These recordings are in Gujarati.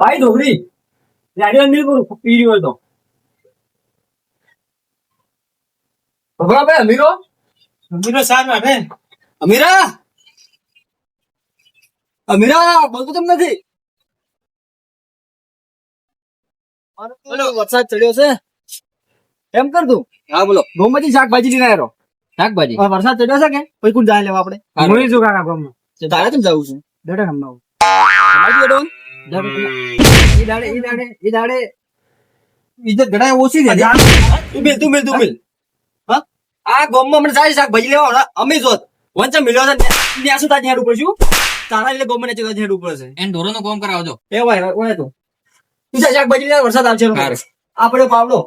ભાઈ ઢોકરી ગાડીઓ મિલ કરું પીડી તો. ભગવા ભાઈ અમીરો? અમીરો સાર માટે અમીરા? અમીરા બોલતો તેમ નથી. બોલો. વરસાદ ચડ્યો છે. એમ કર તું? હા બોલો. ગોમતી શાકભાજી લઈને આવ્યો શાકભાજી? વરસાદ ચડ્યો છે કે? પછી કોણ જાય લેવા આપણે? હું કાકા ગામમાં. તારે કેમ જવું છે? ડેટા રમવા ડોન ઈ દાડે ઈ દાડે ઈ દાડે ઇજ્જત ઘણા ઓછી છે તું મિલ તું મિલ તું મિલ હા આ ગામમાં મને સારી શાકભાજી લેવા આવડા અમે જોત વંચા મિલ્યો છે ત્યાં સુધી ઉપર છું તારા એટલે ગામમાં ને હેડ ઉપર છે એને ઢોરો નું કામ કરાવજો એ વાય ઓય તું તું જા શાકભાજી લેવા વરસાદ આવશે. આપણે પાવડો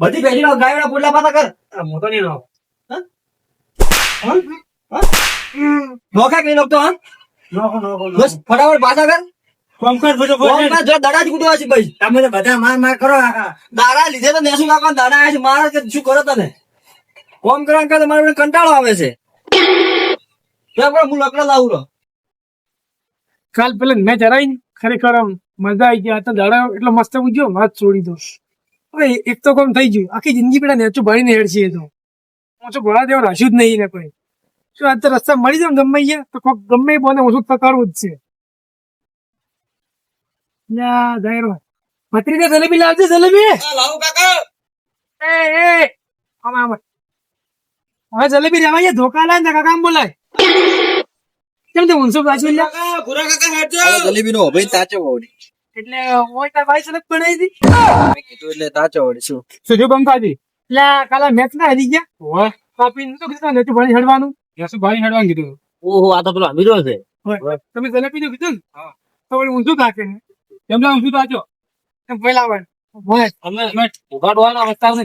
બધી ભેજી લો ગાયના પોટલા પાતા કર મોટો નહીં નો નોખા કઈ નોખતો હા બસ ફટાફટ પાછા કર કોમકાજ જો દાડા જ કૂટવા છે ભાઈ. તમે તો બધા માર માર કરો. દાડા લીધે તો નેસું કાકા દાડા આવ્યા છે. મારે કે શું કરો તને? કોમ કરવાનું કરે મારે કંટાળો આવે છે. પણ હું લકડા લાવું રહો કાલ પેલા મેચ હરાઈ ખરેખર આમ મજા આવી ગઈ. આ તો દાડા એટલો મસ્ત ઉજ્યો વાત છોડી દો હવે એક તો કોમ થઈ ગયું. આખી જિંદગી પેલા નેચું ભણીને હેડશે એ તો. હું છું ભણા દેવા રાશ્યું જ નહીં ને કોઈ. શું આ તો રસ્તા મળી જાય ને ગમે તો કોક ગમે બોને ઓછું પકડવું જ છે. ભત્રીને જલેબી લાવજે જલેબી. લાવું કાકા. એ એ. આમ આમ. હવે જલેબી રેવાય ધોકા લાય કાકા આમ બોલાય. કેમ તે ઊંચું પાછું લ્યા ભૂરા કાકા હેઠો જલેબી નો ભાઈ તાચો વળી એટલે ઓય તાર ભાઈ સલગ બનાવી દી. મેં કીધું એટલે તાચો વળી શું? સુજો બંકાજી? કાલા મેચ ના હરી ગયા? ઓય કાપી તો કીધું નેચું ભણી હેડવાનું. યસુ ભાઈ હેડવાનું કીધું? ઓહો આ તો પેલો અમીરો છે. તમે જલેબી નું? કીધું હા. તો ઊંધું કાકે ને. કેમ લા શું તાચો એમ પહેલા વળ અમે અમે ઉગાડવાના અવસ્થા ને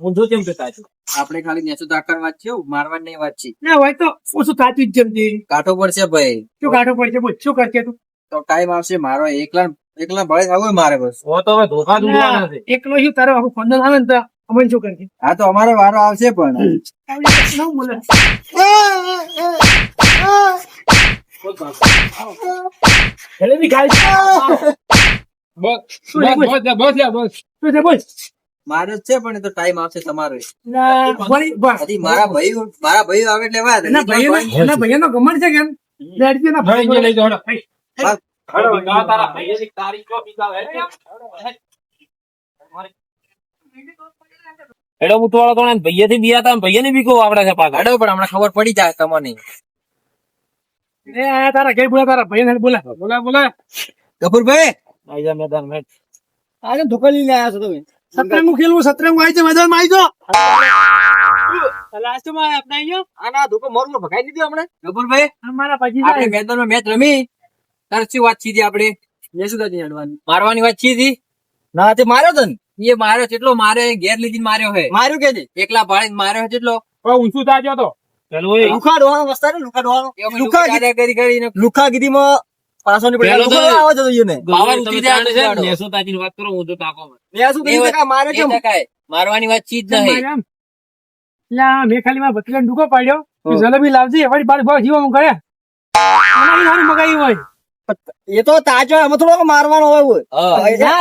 ઊંધું કેમ કે તાચું આપણે ખાલી નેચું દાખલ વાત છે મારવાની નહીં વાત છે. ના હોય તો ઓછું તાચું જ જમજે કાઠો પડશે ભાઈ. શું કાઢો પડશે? બોલ શું કરશે તું? તો ટાઈમ આવશે મારો એકલા એકલા ભળે થવું મારે બસ. ઓ તો હવે એકલો શું તારો આખું ફોન આવે ને તો અમને શું કરશે? હા તો અમારો વારો આવશે પણ. ના me cai. મારો છે પણ તો ટાઈમ આવશે તમારો. મારા ભાઈ મારા ભાઈ આવે એટલે વાત. એના ભાઈ નો ગમન છે કેમ? ભાઈ લઈ જાઓ એડો મુતવાળો તો ભૈયા થી બીયા તા ભૈયા ની બીકો આવડે છે પાછા. હાડો પણ હમણાં ખબર પડી જાય તમને. એ આયા તારા ઘેર બોલા તારા ભાઈને બોલા. બોલા બોલા. કપૂરભાઈ આઈજા મેદાન મેચ આજે ધોકા લઈને આવ્યા છો તમે. સત્રંગું ખેલવું સત્રંગું આવી છે મેદાનમાં આવી જાઓ લાસ્ટમાં આપણે અહીંયા આના ધોકો મોરું ભગાઈ દીધું હમણાં. કપૂરભાઈ અમારા પછી આપણે મેદાનમાં મેચ રમી. તારે શું વાત સીધી આપણે યશુદાજી હેડવાની મારવાની વાત સીધી? ના તે માર્યો તને? એ માર્યો કેટલો મારે ઘેર લીધી માર્યો હે. માર્યું કે એકલા ભાડે માર્યો કેટલો ઊંચું તાજો તો. ચાલો એ લુખા ડોવાનો વસ્તા ને લુખા ડોવાનો લુખા લુખા કરી કરીને લુખા ગીરીમાં પાછો ની પેલો લુખા આવે જતો ને પાવર તમે જાય છે નેસો તાજીની વાત કરો હું તો તાકો માં. મેં શું કીધું કાકા મારે એ મારવાની વાત ચીજ નહીં. લા મેં ખાલી મારા ભત્રીજાને ડૂકો પાડ્યો. જલેબી લાવજે વળી બાર ભાવ જીવા કરે આનાથી હોય. એ તો તાજો અમે થોડો મારવાનો હોય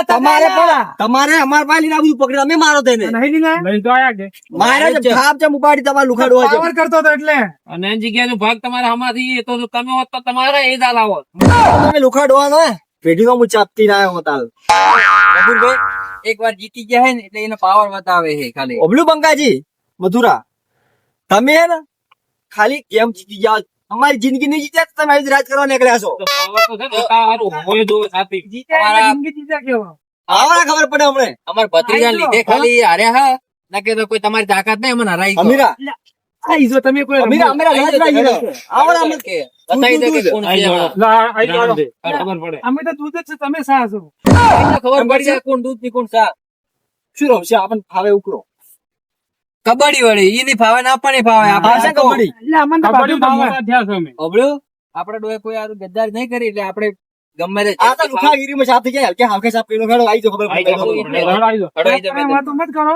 તમારે પણ તમારે અમાર પાસે લઈને આવું પકડી અમે મારો તેને નહીં લીધા લઈ તો આયા કે મારે ભાગ જેમ ઉપાડી તમારે લુખાડો કરતો હતો એટલે. અને એની જગ્યાએ ભાગ તમારે હમાથી એ તો તમે હોત તો તમારે એ જ આલાવો તમે લુખાડવાનો પેઢી માં હું ચાપતી ના આવ્યો તાલ કપૂરભાઈ એક વાર જીતી ગયા હે ને એટલે એનો પાવર બતાવે છે ખાલી. ઓબલું બંકાજી મથુરા તમે હે ને ખાલી કેમ જીતી જાઓ અમારી જિંદગી નહીં જીત્યા તમે આવી રાજ કરવા નીકળ્યા છો. છે હારું આવાના ખબર પડે હમણે? અમાર ભત્રીજા લીધે ખાલી હાર્યા હા ના કે તો કોઈ તમારી તાકાત નહીં અમને હરાઈ. અમીરા. આ ઈજો તમે કોઈ અમીરા અમીરા રાજ રાજી રહે. આવાના અમે કે બતાવી દે કે કોણ છે. ખબર પડે. અમે તો દૂધ જ છે તમે સા છો ખબર પડી જાય કોણ દૂધની કોણ સા શું રમશે? આપણને ફાવે ઉકરો કબડ્ડી વળી. ઈ ની ફાવે ના પણ ફાવે. આપણે આ કબડ્ડી. એટલે અમને કબડ્ડી ફાવે માં મોટા થયા છો અમે. અબળ્યું આપણે ડોએ કોઈ આરું ગદ્દાર નહીં કરી એટલે આપણે ગમે તે આ તો લુખાગીરીમાં સાથ થઈ જાય હલકે હલકે સાપ પીનો ખેડો આવી જો ખબર આવી જો. વાતો મત કરો.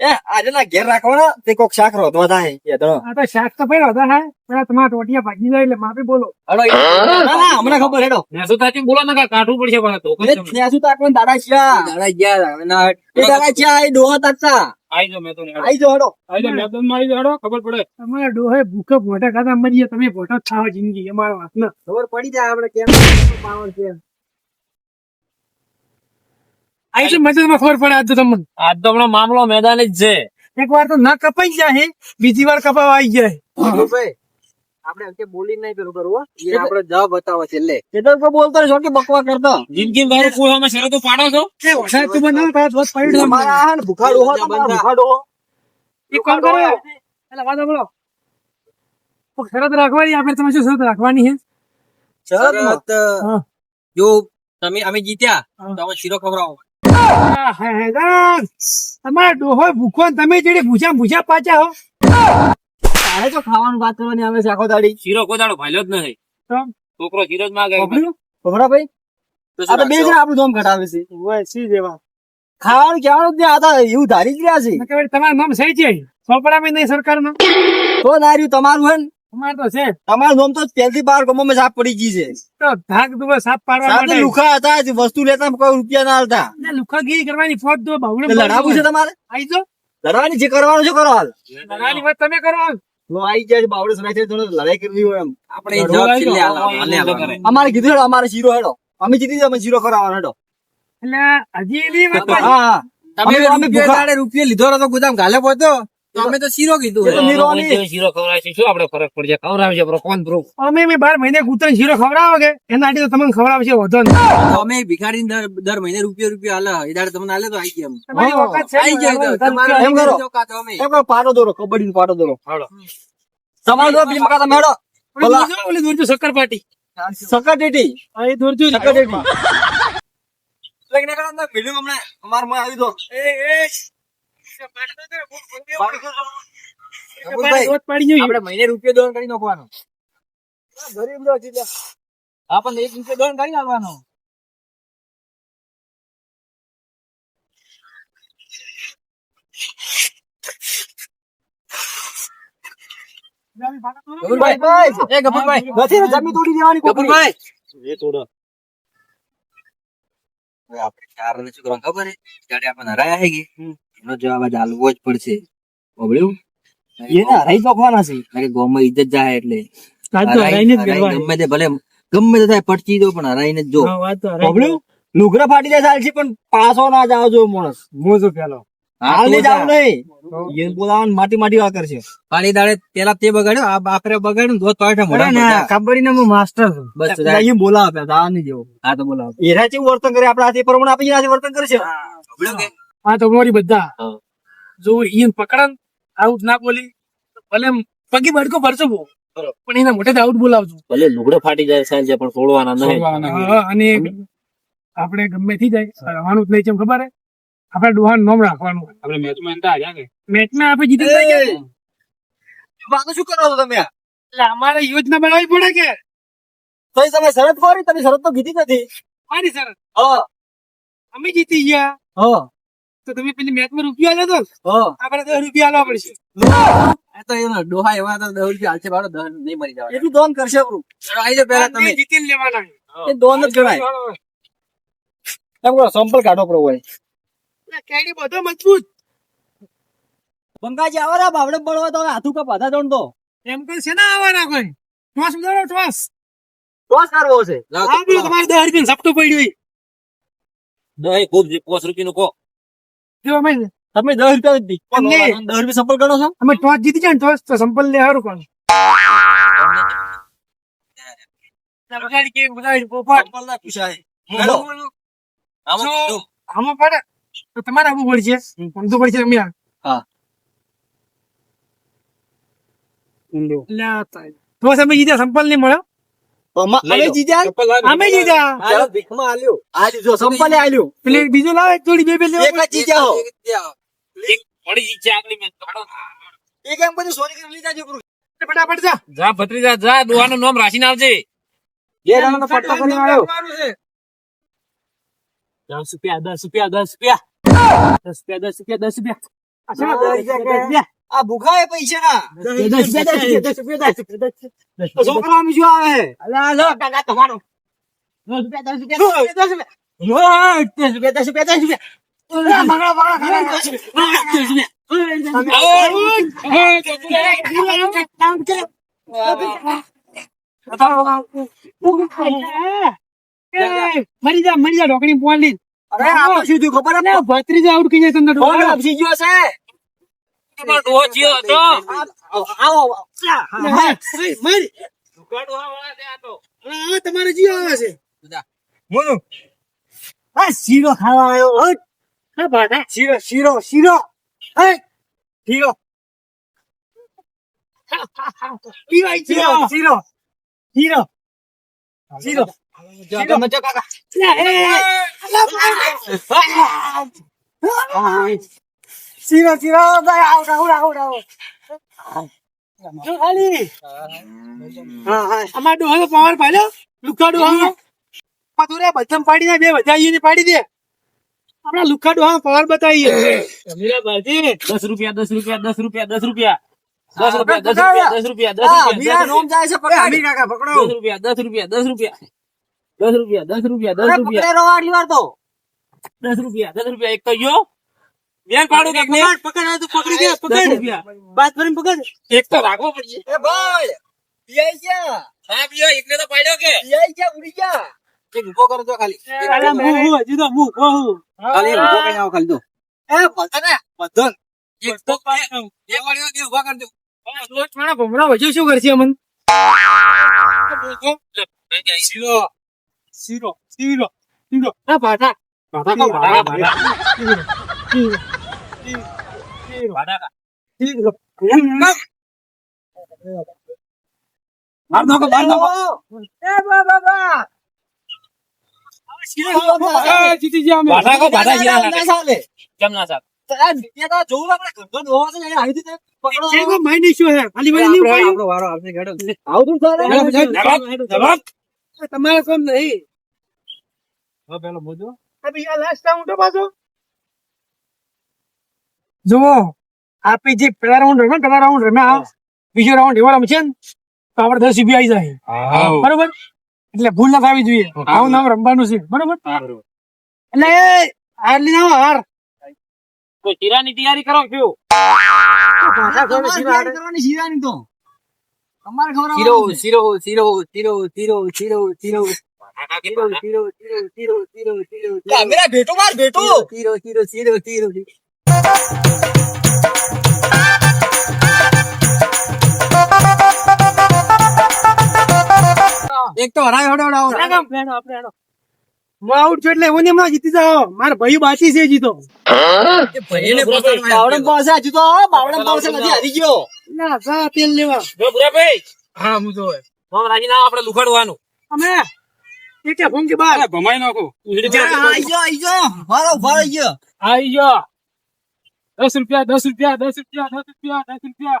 એ આજે ના ઘેર રાખવાના? તે કોક શાક રોધવા થાય. તો આ તો શાક તો ભાઈ રોધા હે. પેલા તમારા ટોટિયા ભાગી જાય એટલે માફી બોલો. હડો એ- ના ના અમને ખબર હેડો. નેસુ તાચી બોલો ના કાં કાઢવું પડશે પણ તો ત્યાં શું તાકવાનું દાડા શ્યા દાડા ગયા ના એ દાડા શ્યા એ ડોહા તાકતા. આઈ જો મેં તો નહીં આઈ જો હડો. આઈ જો મેં તો મારી હડો ખબર પડે. તમારા ડોહે ભૂખે ભોટા ખાતા મરીએ તમે ભોટા જ ખાવા જિંદગી અમારા વાત ના ખબર પડી જાય આપણે કેમ. પાવર છે. આઈ છે મજૂરમાં ખબર પડે આજ તો તમને? આજ તો હમણાં મામલો મેદાન જ છે. એક વાર તો ના કપાઈ જાય બીજી વાર કપાવા આવી જાય આપણે અંકે બોલી નહીં પેલું કરવું એ આપણે જવાબ બતાવો છેલ્લે. એ તો બોલતો બકવા કરતો. જિંદગી મારું કોઈ અમે શરતો પાડો છો? એ વરસાદ તો બનાવો તો આ પડી તમારા આ ને ભૂખા તમારા. ભૂખા ડોહો એક કરો. એટલે વાદો બોલો શરત રાખવાની આપણે તમે શું શરત રાખવાની છે શરત? જો તમે અમે જીત્યા તો અમે શીરો ખવડાવો. આ. તમારા ડોહો ભૂખો ને તમે જેડે ભૂજા ભૂજા પાછા હો. તારે તો ખાવાનું વાત કરવાની આવે છે આખો દાડી. શીરો કોઈ દાડો ભાલ્યો જ નથી છોકરો શીરો જ માગે બબલ્યું? ભાઈ? આ તો બે જણા આપણું ધોમ ઘટાવે છે. ઓય, સી જેવા. ખાવાનું કેવાનું જ આ તો એવું ધારી જ રહ્યા છે. તમારું નામ સહી છે? સોપડામાં નહીં સરકારનું? તો ના રહ્યું તમારું હોય ને? તમારે તો છે. તમારું નામ તો પહેલથી બાર ગમોમાં સાપ પડી ગઈ છે. તો ધાક દુબે સાપ પાડવા માટે. લુખા હતા જે વસ્તુ લેતા કોઈ રૂપિયા ના હાલતા લુખાગીરી કરવાની ફોજ દો બાવડે લડાવું છે તમારે? આઈ જો. લડવાની જે કરવાનું છે કરો હાલ. લડાની વાત તમે કરો લો આઈ જાય છે, બાવડે સડાઈ છે, થોડો લડાઈ કરવી હોય એમ. આપણે. અમારે કીધું હેડો અમારે શીરો હેડો. અમે જીતી અમે શીરો કરાવવાનો હેડો. એટલે હજી એની વાત હા તમે રૂપિયા ભૂખા. દાડે રૂપિયા લીધો હતો ગોદામ ગાલે પહોંચ્યો અમે તો શીરો કીધું એ તો હે. શીરો ખવડાવીશું. શું આપણે ફરક પડશે ખવડાવે છે આપણો કોણ પ્રૂફ અમે મેં બાર મહિને કૂતરા શીરો ખવડાવો કે? એના આટલી તો તમને ખવડાવશે વધો ને અમે ભિખારી દર દર મહિને રૂપિયો રૂપિયા હાલે એ દાડે તમને હાલે તો આઈ ગયા તમારી હા, છે આઈ ગયા તો. તમારે એમ કરો. જો કાં તો અમે. એમ કરો પાટો દોરો કબડ્ડી પાટો દોરો. હાલો. તમારે દોરો બીજી મકા તમે હેડો ઓલી દોરજો, ઓલી દોરજો શક્કર પાટી? સકટેટી આ એ દોરજો ને. સકટેટી લઈને કરો અંદર હમણાં અમારમાં આવી દો એ, એ. આપણે મહિને રૂપિયા દોન કરી નાખવાનો. ગરીબ લો જીત્યા. આપણને એક રૂપિયા દોન કરી નાખવાનો. ગફુરભાઈ, એ ગફુરભાઈ. નથી ને જમી તોડી દેવાની કોકની. ગફુરભાઈ. એ થોડો. હવે આપણે ચાર ને શું કરવાનું ખબર હે આપણે આપણને હરાયા હે કે એનો જવાબ આજ આલવો જ પડશે. બબડ્યું એને હરાઈ નાખવાના છે. કે ગામમાં ઇજ્જત જાય એટલે. આજ તો હરાઈને જ હરાઈ ગરવાની. ગમે તે ભલે ગમે તે થાય પટકી દો પણ હરાઈને જ જો. હા, વાત તો હરાઈ બબલું લુગડા ફાટી જાય ચાલશે પણ પાછો ના જાવ જો માણસ. મોજો પેલો. હાલ નહીં જાવ નહીં. એને બોલાવાનું માટી માટી વા કરશે પાણી દાડે પેલા તે બગાડ્યો આ બાકરે બગાડ્યું તો ટોયટા મોડા જા. કબડ્ડી નો હું માસ્ટર છું. બસ જાય. બોલાવે પેલા દાવા નહીં જેવો. હા તો બોલાવ. એરા વર્તન કરે આપડે હાથે પ્રમાણે આપી વર્તન કરશે? આ તો મારી બધા. જો ઈન પકડન આઉટ ના બોલી ભલે પગી બડકો ભરજો બો પણ એના મોટે આઉટ બોલાવજો. ભલે લુગડો ફાટી જાય સાંજે પણ છોડવાના નહીં. અને આપણે ગમે થી જાય રવાનું જ નહીં છે ખબર હે? આપણે ડોહાન નોમ રાખવાનું. આપણે મેચમાં એનતા આવ્યા કે. મેચમાં આપણે જીતી જ જાય કે? વાતો શું કરો છો તમે એટલે અમારે યોજના બનાવવી પડે કે? તો તમે શરત ફોરી તમે શરત તો કીધી નથી. મારી શરત? હા. અમે જીતી ગયા. હા. તો તમે પેલી મેચમાં રૂપિયા લેતો તો? આપણે દસ રૂપિયા આલવા પડશે. આ તો એનો ડોહા એવા તો દસ રૂપિયા હાલશે બાળો દસ નહીં મરી જવા એટલું દોન કરશે આપણું. ચલો આઈ જાઓ તમે. તમે લેવાના એ દોન જ ગણાય. એમ કરો સંપલ કાઢો પ્રો હોય. કેડી બધો મજબૂત. બંગાજી આવો રા બાવડે પડવા તો હાથું કા પાધા દોડ તો. એમ કઈ છે ના આવવાના કોઈ? Toss ઉડાડો toss. ટોસ કરવો છે. આ તમારે દસ રૂપિયા સપટું પડ્યું હોય. દહીં ખૂબ પોસ રૂપિયા નું કહો. તમે દસ રૂપિયા જ દી. દસ રૂપિયા સંપલ ગણો છો? અમે ટોસ જીતી જાય ને ટોસ તો સંપલ લે હારું કોણ? તમારે આવવું પડશે સમજવું પડશે તમે. હા. ટોસ અમે જીત્યા સંપલ નહીં મળ્યો અમા- લઈ અમે ચાલો, ભીખમાં આલ્યો. આ લીધો, સંપલે આલ્યો. પેલી બીજું લાવે એક બે બે લેવા એક જ હો. એક પડી છે આગલી મેચ. એક એમ બધું સોરી કરી લીધા છે ફટાફટ જા. જા ભત્રીજા જા નામ રાખીને આવજે. બે જણાનો ફટકો કરીને આવ્યો. દસ રૂપિયા દસ રૂપિયા દસ રૂપિયા. દસ રૂપિયા દસ રૂપિયા દસ રૂપિયા. આ ભૂખા પૈસા ના છોકરા બીજું આવે કાકા તમારો મરી જા મરી જા ઢોકણી પોલી અરે આ શું થયું ખબર ભત્રીજા આઉટ કઈ જાય તમને ઢોકળી આપસી ગયો છે તમારો ડો ચિયો હતો આવો મરી આવા દે આ તો. હવે તમારે જી આવે છે મોનુ આ શીરો ખાવા આવ્યો હટ હા બાદા શીરો શીરો શીરો હે શીરો પીવાય શીરો શીરો શીરો શીરો શીરો જો મચો કાકા શીરો શીરો ભાઈ આવ આવ આવ આવ જો ખાલી હા હા અમાર ડોહાનો પાવર પાડ્યો લુખા ડોહાનો પતુરે બચમ પાડી ને બે વધાઈએ પાડી દે આપણા લુખા ડોહાનો પાવર બતાવીએ દસ રૂપિયા દસ રૂપિયા દસ રૂપિયા દસ રૂપિયા દસ રૂપિયા દસ રૂપિયા દસ રૂપિયા દસ નોમ જાય છે પકડ અમીર કાકા પકડો રૂપિયા દસ રૂપિયા દસ રૂપિયા દસ રૂપિયા દસ રૂપિયા દસ રૂપિયા દસ રૂપિયા દસ રૂપિયા એક તો ગયો બેન પાડું કે પકડ પકડ આ તો પકડી દે પકડ. રૂપિયા. બાત ભરીને પકડ. એક તો રાખવો પડશે. એ ભાઈ પીઆઈ છે હા પીઓ એકને તો પાડ્યો કે. પીઆઈ છે ઉડી ગયા? એક ઊભો કરો તો ખાલી. અરે હું હું હજી તો હું હું. ખાલી ઊભો કરીને આવો ખાલી તો. એ બધાને? બધન. એક તો એક વાળીઓ કે ઊભા કરજો. મારા ભમરા વજુ શું કરશે અમન? શીરો. શીરો શીરો શીરો. હા ભાટા ભાડા કા ભાડા તમારે કોમ નહીં પેલો બોજો લાસ્ટ ટાઈમ ઉઠો પાછો. જુઓ આપી જે પહેલા રાઉન્ડ રમે પહેલા રાઉન્ડ રમે આ બીજો રાઉન્ડ એવો રમશે ને તો આપડે દસ રૂપિયા આવી જાય બરોબર એટલે ભૂલ ના થવી જોઈએ આવું નામ રમવાનું છે બરોબર એટલે હારલી ના હાર તો શીરાની તૈયારી કરો છો કરવાની ખબર શીરો શીરો શીરો શીરો શીરો શીરો શીરો કેમેરા ભેટો ભેટો શીરો શીરો શીરો એક તો હરાય હડો હડો આપણે હેડો. હું આઉટ છું એટલે એવું નહીં જીતી જાઓ મારા ભાઈ બાકી છે જીતો બાવડમ પાસે હજુ તો બાવડમ પાસે નથી હારી ગયો. ના જા તેલ લેવા. જો ભૂરાભાઈ. હા હું તો મમ રાજી ના આપણે લુખડવાનું અમે? એટલે કે બાર. ભમાઈ નાખો. આઈ ગયો આઈ ગયો. મારો ઊભા રહી ગયો. આઈ ગયો. દસ રૂપિયા દસ રૂપિયા દસ રૂપિયા દસ રૂપિયા દસ રૂપિયા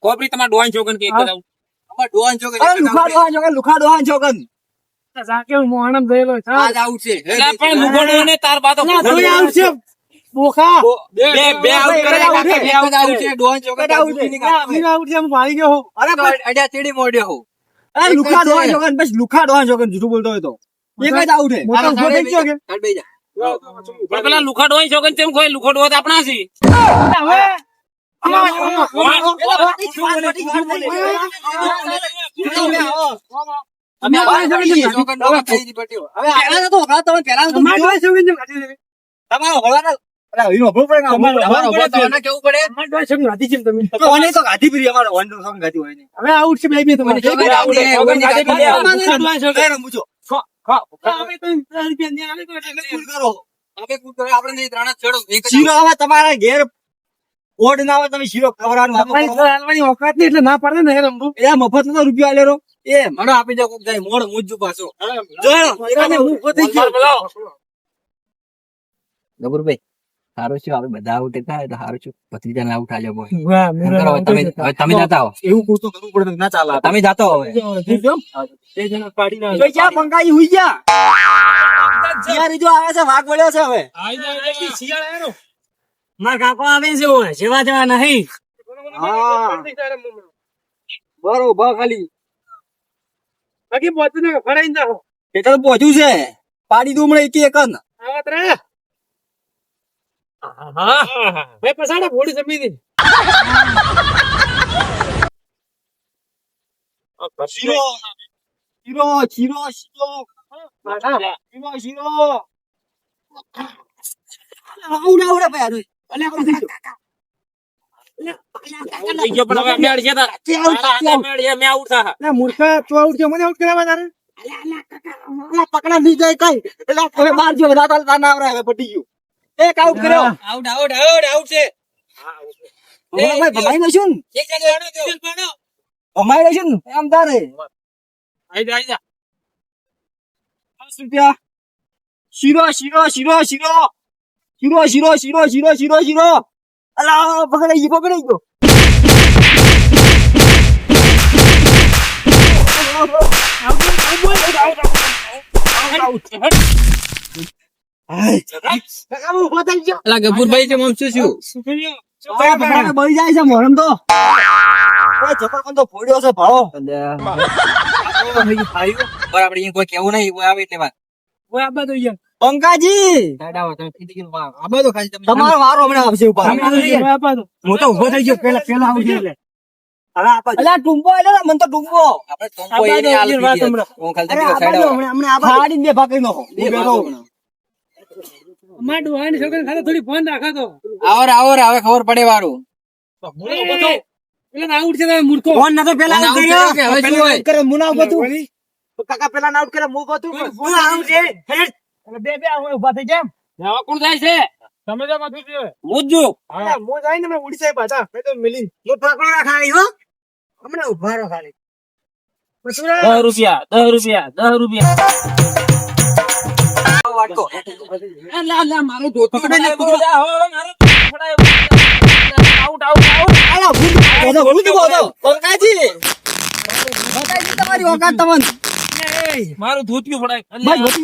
કોપરી તમારા ડોહાન છોકન કે ડોહાન અરે લુખા ડોહાન છોકન લુખા ડોહાન છોકન આનંદ થયેલો છે આજ આઉટ પણ લુખાડો ને તાર બાતો ના, છે બોખા. બે બે આઉટ કરે કાકા બે આઉટ છે ડોન ચોકા આઉટ છે વીર આઉટ છે. હું મારી ગયો અરે અડ્યા તેડી મોડ્યો હું. અરે લુખા ડોન ચોકા બસ લુખા ડોન ચોકા જૂઠું બોલતો હોય તો. એક જ આઉટ છે. મારો ઊભો થઈ ગયો કે? કાઢ બે જા. પણ પેલા લુખા ડોન ચોકા તેમ કોઈ લુખો ડો તો આપણા છે. હવે અમે પેલા તો પેલા તમારો હોવાના તમારે ઘેર ઓડ ના હોય તમે શીરો ખવડાવવાની ઓકાત નહીં એટલે ના પડે ને રમવું એ મફત નો રૂપિયા આલેરો એ મને આપી દો મોડ મુજુ પાછો. જો સારું છે આપણે બધા આઉટ થતા એટલે સારું છે. ભત્રીજા આઉટ આજે તમે તમે જતા હો. એવું પૂછતો કરવું પડે ના ચાલે તમે જતો હવે. તે જણા પાડી ના જો ક્યાં બંગાઈ હુઈ ગયા. જીયારી જો આવે છે વાઘ વળ્યો છે હવે. આઈ જાય શિયાળ આયો માર કાકો આવે છે ઓય જેવા જેવા નહીં. બરોબર ખાલી. બાકી પહોંચ્યું ને ફરાઈ જાઓ. એ તો છે. પાડી દઉં હમણાં એક એક ભાઈ પસાડા ભોડી જમી દી શીરો. શીરો શીરો શીરો. શીરો શીરો. આવડા આવડા ભાઈ અલે કોણ કીધું પકડા નહીં જાય કઈ. એટલે બાર જો રાતા ના આવડે પટી ગયું. એક આઉટ કર્યો. આઉટ આઉટ આઉટ આઉટ છે. ભાઈ ભમાઈ તો. ભમાઈ ને? એમ તારે. આઈ જા, આઈ જા. પાંચ રૂપિયા. શીરો શીરો શીરો શીરો. શીરો શીરો શીરો શીરો શીરો શીરો. અલા પકડાઈ ગયો પકડાઈ ગયો. તમારો વારો હમણાં આવશે હું તો ઊભો થઈ ગયો પેલા પેલા આવું એટલે. અલા ટુંબો એટલે મન તો ટુંબો. આપડે ટુંબો એને આલી દીધી હું અમાર ડોહાની છોકરી સાથે થોડી ફોન રાખો તો. આવર રે, હવે ખબર પડે વારું પેલા આઉટ છે તમે મૂર્ખો. ફોન નતો પેલા out કર્યો. હવે શું હોય? કરે મુના ઊભો તું. કાકા પેલા આઉટ કરે હું કહું તું હું out છે. બે બે આવું ઊભા થઈ જેમ હવે કોણ થાય છે? તમે તો બધું છે. હું જ હા. મો જાય ને મે ઉડી સાહેબ હતા મે તો મિલી. હું પકડો રાખા ખાલી હો. હમણાં ઊભા રહો ખાલી રૂપિયા દસ રૂપિયા દસ રૂપિયા. લાવો મારું ધોતિયું ભાઈ ધોતી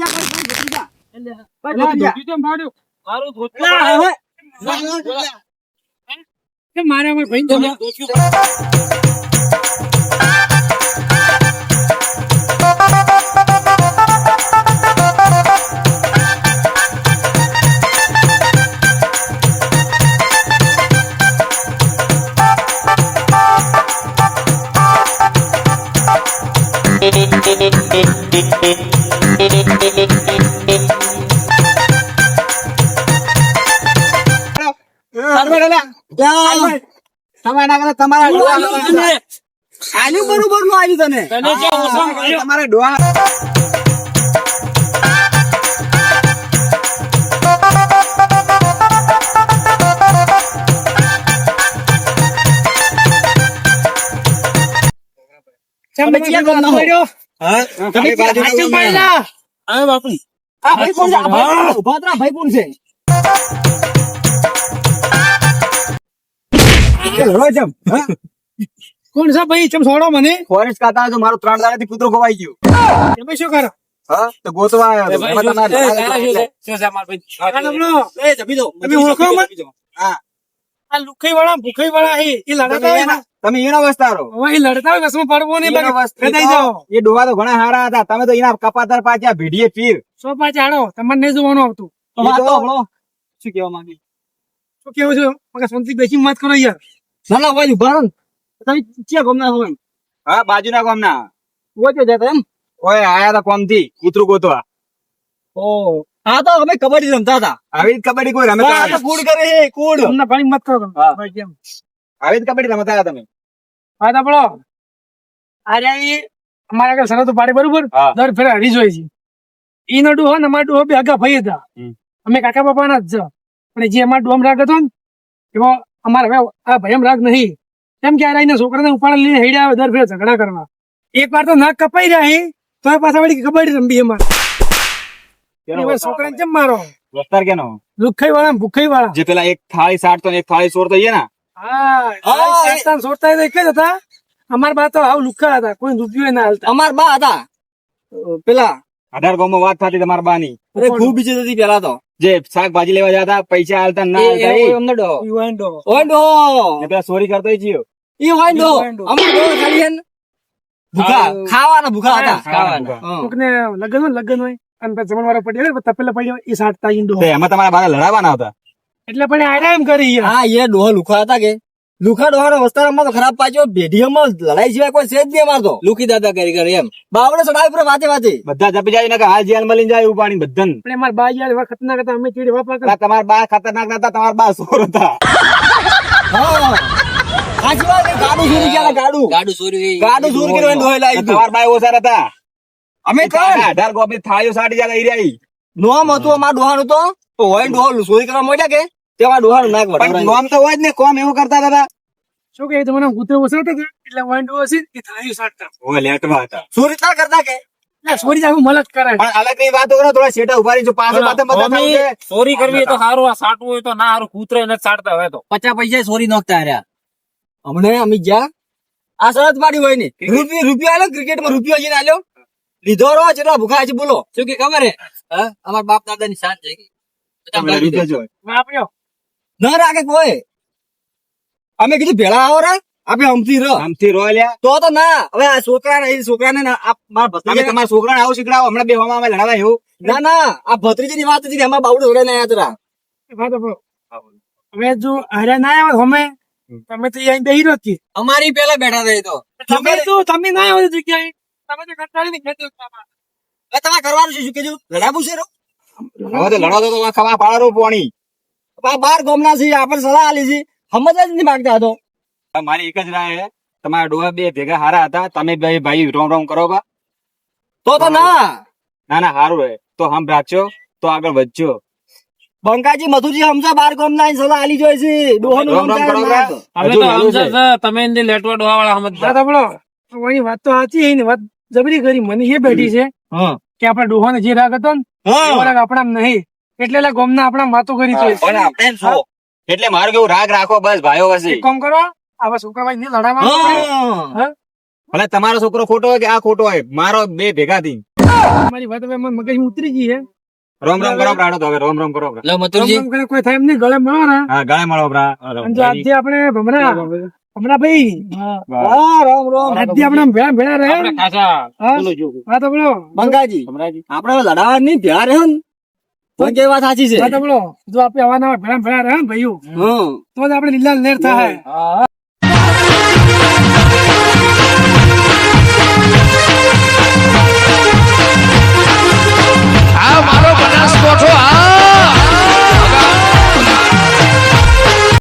મારું ધોતિયું તમારા આલ્યું બરોબરનું આવ્યું તને તમારા ડોહા Sampai jumpa di video તમે બાજુ પડેલા? આ બાપુ. આ ભાઈ કોણ છે? ઉભાત્રા ભાઈ કોણ છે? રોજમ કોણ છે ભાઈ? ચમ છોડો મને. ફોરેસ્ટ કાતા જો મારો ત્રણ દાડાથી કૂતરો ખોવાઈ ગયો. તમે શું કરો? હા? તો તમે ઓળખો હા. આ લુખાઈ વાળા ભૂખાઈ વાળા એ લડાતા તમે હોય ને એના- વસ્તારો હવે લડતા હોય વસમાં પડવો નહીં વસ્તી ગદાઈ જાઓ. એ ડોવા તો ઘણા હારા હતા. તમે તો એના કપાતર પાછા ભીડીએ પીર સો આડો તમારે નહીં જોવાનું આવતું. તો વાત તો. શું કહેવા માંગી? શું કેવું છે? મગર શાંતિ બેસી વાત કરો યાર. ના ના ઊભા તમે ક્યાં ગમના હોય? હા બાજુના ગમના. ઓછો જતા એમ? ઓય આયા હતા કોમથી? કૂતરું ગોતવા. ઓ હા તો અમે કબડ્ડી રમતા હતા. આવી કબડ્ડી કોઈ રમે તો કૂડ કરે છે કૂડ. તમને પાણી મત કરો. તમે. હા. કેમ? આવી જ કબડ્ડી રમતા હતા તમે? હા તો બોલો. અરે એ અમારા આગળ શરતો પાડે બરોબર? દર ફેરા હરી જોઈ છે. ઈ નો ડોહો ને અમારા ડોહો બે આગા ભાઈ હતા. અમે કાકા બાપાના જ પણ જે અમારા ડોમ રાગ હતો ને એવો અમારે હવે આ ભયમ રાગ નહીં. કેમ કે આ છોકરાને ઉપાડ લઈને હેડ્યા આવે દર ફેર ઝઘડા કરવા. એક વાર તો નાક કપાઈ રહ્યા હે. તો પાછા વળી કબડ્ડી રમવી અમારે છોકરા છોકરાને કેમ મારો? વસ્તાર કેનો? લુખાઈ વાળા ભૂખાઈ વાળા જે પેલા એક થાળી સાઠ તો એક થાળી સોરતો એ ને? હા હા, એ- સાતતા ને સોરતા તો એક જ હતા. અમાર બા તો હાવ લુખા હતા કોઈ રૂપિયો ના હાલતા. અમાર બા હતા. પેલા? અઢાર ગામમાં વાત થતી તમારા બાની. અરે ખૂબ બીજી હતી પેલા તો. જે શાકભાજી લેવા જતા પૈસા હાલતા ના સોરી હાલતા. અમને ડો. ને પેલા ચોરી કરતો એ જીયો. ઈ હોય ડો હોય ડો. ખાલી ભૂખા. ખાવાના ભૂખા હતા. ખાવાના. લગન હોય ને હોય. અને જમણવાળા પડ્યા તપેલા પડ્યો એ સાતતા ઈંડો એમાં તમારા બાને લડાવવાના હતા? એટલે પણ આડા એમ કરી હા એ ડોહા લુખા હતા કે. લુખા ડોહાનો વસ્તારમાં તો ખરાબ પાછો ભેઢીઓમાં લડાઈ સિવાય કોઈ છે જ નહીં અમાર તો. લુકી દાદા કરી કરી એમ. બાવડે ચડાવી પર વાતે વાતે. બધા જપી જાય ને કે હાલ જેલ મળી જાય એવું પાણી બધન. પણ અમારા બા યાર એવા ખતરનાક હતા અમે ચીડી વાપા પેલા તમારા બા ખતરનાક નતા તમારા બા સોર હતા. હા. સાચી વાત ગાડું ચોરી ગયા ગાડું. ગાડું ચોરી ગાડું ચોરી કરીને ડોહે લાવી દીધું. બા ઓછા હતા અમે કોણ? અઢાર ગોપની થાળીઓ સાડી ઈ. નોમ હતું અમારા ડોહાનું તો. હોય ને ડોહા ચોરી કરવા મોડ્યા કે? તેમાં ડોહાનું નાક પણ નામ તો હોય જ ને કોમ એવું કરતા હતા શું કે તમને કૂતરો વસાવતા હતા એટલે વાઈન ડો હશે કે થાળી સાટતા. ઓય લેટવા હતા. ચોરી ના કરતા કે? સોરી જાવ મલક કરે પણ અલગની વાતો કરો થોડા સેટા ઉભારી જો પાસે પાસે બધા કે કરવી તો સારું આ સાટવું હોય તો ના સારું કૂતરે નથી સાટતા હોય તો. પચાસ પૈસા સોરી નોખતા રહ્યા. હમણે અમે ગયા. આ શરત પાડી હોય ને રૂપિયો રૂપિયો આલો ક્રિકેટમાં રૂપિયો જઈને આલ્યો. લીધો રો જેટલા ભૂખા છે બોલો. શું કે ખબર હે? હા અમારા બાપ દાદા ની શાન જોઈ. વાપર્યો રાખે કોઈ. અમે કીધું ભેળા આવો રે. આપે હમતી રહ. આમથી રોય લ્યા. તો તો ના. હવે આ છોકરા ને છોકરાને ના આ મારા તમે ભત્રીજા તમારા છોકરાને આવું શીખડાવો. હમણાં બે અમે લડાવા એવું. ના ના. આ ભત્રીજી ની વાત હતી એમાં બાવડે જોડે આયા તરા હવે જો હારે ના અમે તમે તો અહીં બેહી રહ્યો છીએ. અમારી પેલા બેઠા રહી તો. તમે તો તમે ના આવ્યો જગ્યાએ. તમે તો તમારે કરવાનું છે શું? કીધું લડાવું છે રો? હવે તો લડવા તો તો ખવા પાડો પોણી. બાર ગોમના છે આપણે સલાહ આલી છે. સમજ જ નહીં માંગતા હતો મારી એક જ રાય તમારા ડોહા બે ભેગા હારા હતા. તમે બે ભાઈ રોમ રોમ કરો બા. તો તો ના. ના ના હારું રહે. તો હમ રાખજો તો આગળ વધજો. બંકાજી મધુજી હમજા બાર ગોમના સલાહ આલી જોઈ છે. ડોહા નું. ના. હજુ તો હમજા તમે એની લેટવા ડોહા વાળા સમજતા સાંભળો એની વાત તો સાચી એની વાત જબરી કરી. મને એ બેઠી છે. હા. કે આપડે ડોહો ને જે રાગ હતો ને એવો રાગ આપણા નહીં. એટલે ગોમના આપણા વાતો કરી છે. એટલે મારું કેવું રાગ રાખો બસ ભાઈઓ વસે કોમ કરો આવા છોકરા ભાઈ ને લડાવવા હા. ભલે તમારો છોકરો ખોટો હોય કે આ ખોટો હોય મારો બે ભેગા થી મારી વાત હવે મગજ ઉતરી ગઈ છે રોમ રોમ કરો પ્રાણો તો હવે રોમ રોમ કરો. લો કરે કોઈ થાય એમ નહીં ગળે મળો ને હા ગળે મળો પ્રા. આજે આપણે ભમરા. ભમરા ભાઈ હા. રામ રામ. આજે આપણે ભેળા ભેળા રહે. હા. તો બોલો જો. વાત સાંભળો બંકાજી હમણાંજી. આપણે લડાવા નહીં ભેળા રહે ને તો કે વાત સાચી છે? વાત સાંભળો જો આપણે ભેળા ભેળા રહે ને ભાઈઓ હા તો જ આપણે લીલા લેર થાય. હા.